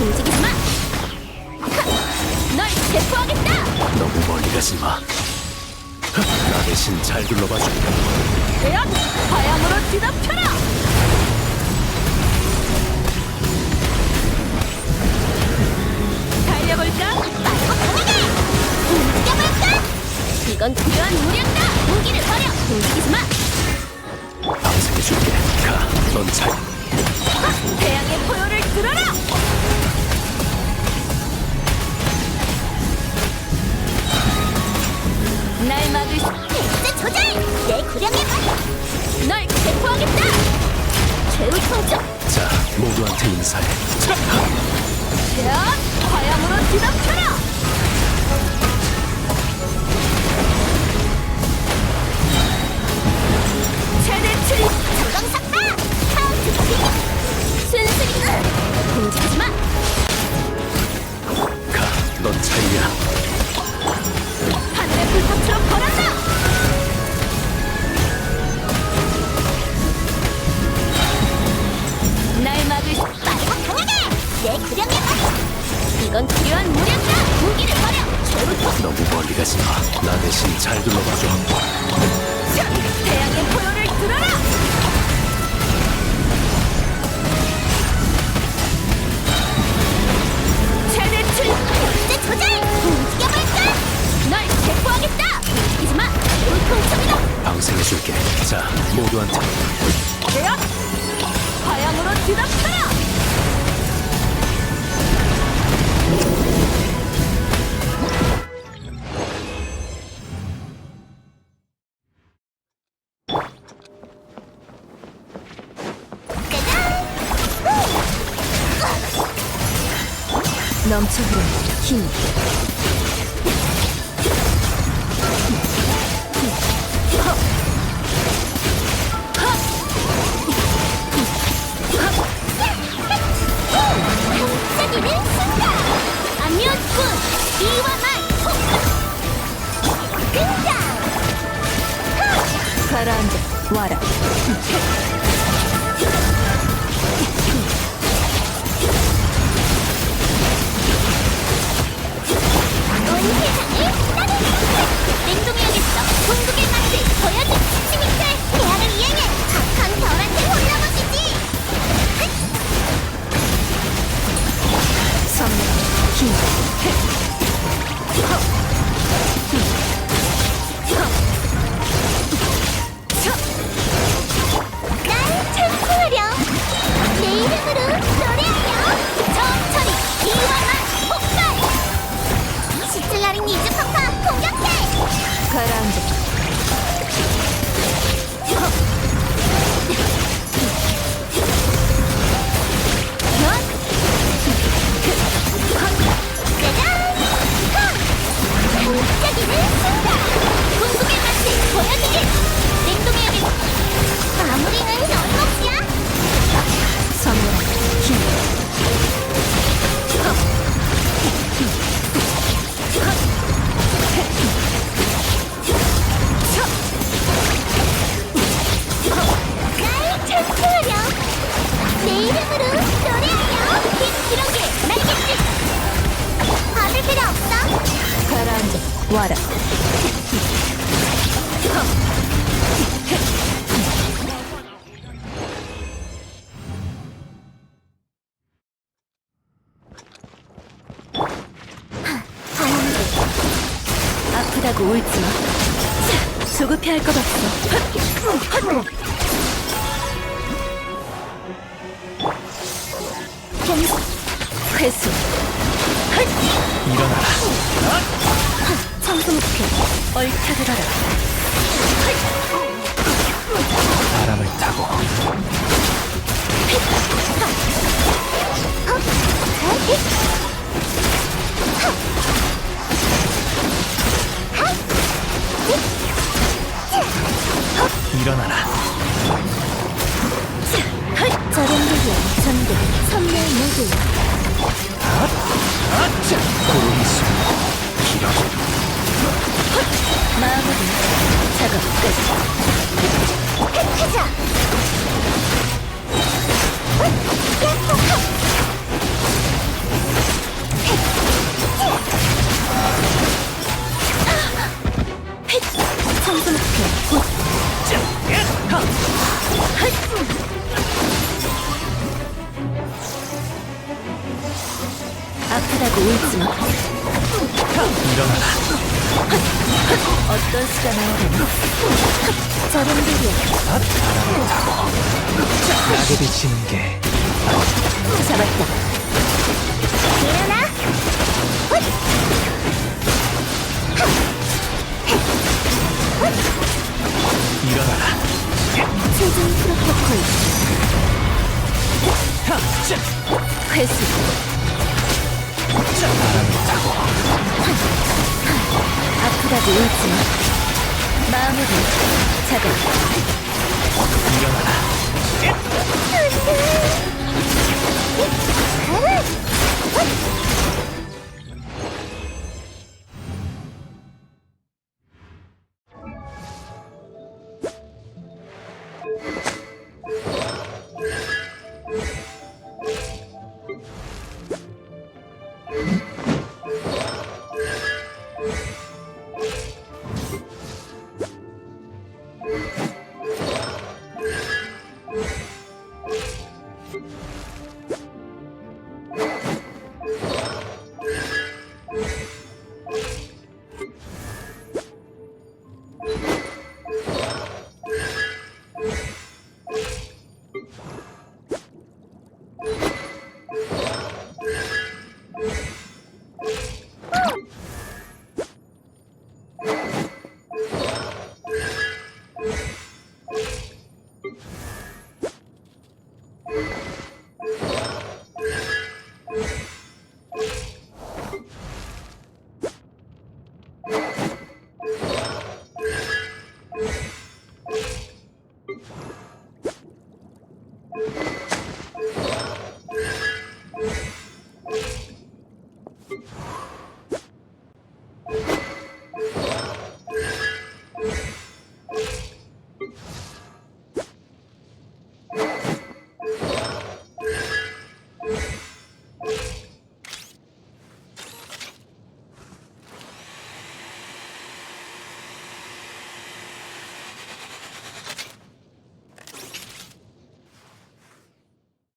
움직이지 마. 하! 널 체포하겠다. 너무 멀리 가지 마. 나 대신 잘 둘러봐줘. 대학 화양으로 뒤덮여라. 달려볼까? 말고 강하게 움직여볼까? 이건 필요한 무력이다. 무기를 버려. 움직이지 마. 방생해줄게. 가. 넌 잘. 하! 태양의 포효를 들어라. 최대 출입! 전광삭마! 카운트 킥! 넌 차이야. 이건 필요한 무력이다! 무기를 버려! 통 너무 멀리 가지 마. 나 대신 잘 둘러봐줘. 자, 태양의 포효를 들어라! 넘쳐흐르는 힘. 와라 아프다고 울지 마. 자, 조급해 할 것 없어. 회수, 일어나라. 청소목표, 얼타들어라. 바람을 타고. 일어나라. 저렴들이야 전국 선멸 모두 구름이 숨. 길어. 마무리 작업 끝. 흩트자 청소 목표 아프다고 울지 마. 일어나라. 어떤 수가 나오려나? 저렴들이야. 낙엽이 지는 게 잡았다. 일어나. 일어나라. 최종 프로토콜! 회수. 바람이 타고 아프다고 울지 마. 마음으로 작아. you